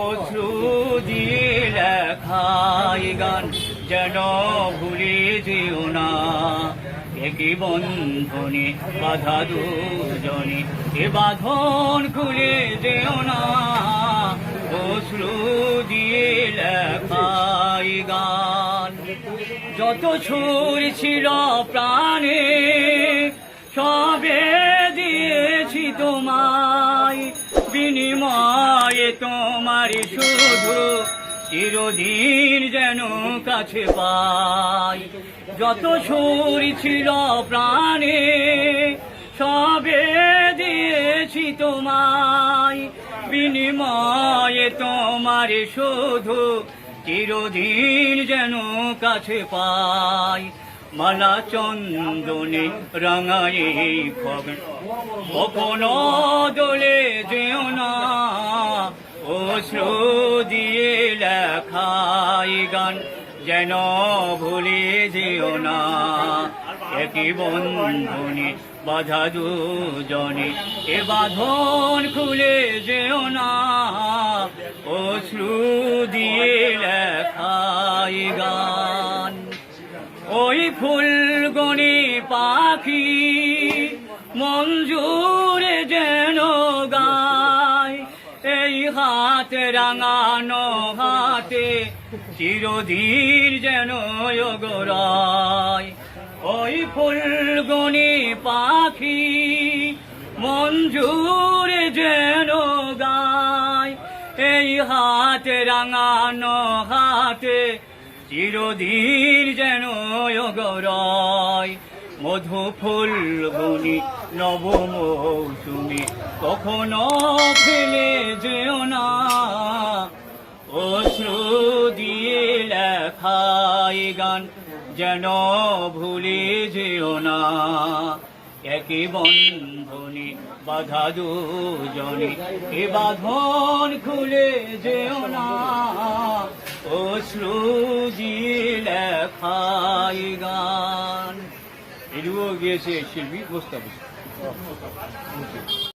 অশ্রু দিয়ে লেখাই গান যেন ভুলে যেও না। একই বন্ধনে বাধা দুজনে, এ বাঁধন খুলে যেও না। অশ্রু দিয়ে লেখাই গান, যত সুর ছিল প্রাণে, সবে দিয়েছি তোমায়। বিনিময়ে তোমার শুধু চিরদিন যেন কাছে পাই। যত সুর ছিল প্রাণে, সবে দিয়েছি তোমায়। বিনিময়ে তোমার শুধু চিরদিন যেন কাছে পাই। মালা চন্দনে রাঙাই খবর কখনো দোলে যেও না। অশ্রু দিয়ে লেখাই গান যেন ভুলে যেও না। একই বন্ধনে বাধা দুজনে, এ বাঁধন খুলে যেও না। অশ্রু দিয়ে লেখাই গান পাখি মঞ্জুরে যেন গায়, এই হাত রাঙানো হাতে চিরদিন যেন গরায় ওই ফুলগনি পাখি মঞ্জুরে যেন গায়, এই হাত রাঙানো হাতে চিরদিন যেন গরয় মধু ফুল বনি নব মৌসুমি, কখনো ফেলে যেও না। অশ্রু দিয়ে লেখাই গান যেন ভুলে যেও না। একই বন্ধনে বাধা দুজনে, এ বাঁধন খুলে যেও না। অশ্রু দিয়ে লেখাই গান এটুকু গিয়েছে শিল্পী প্রস্তাব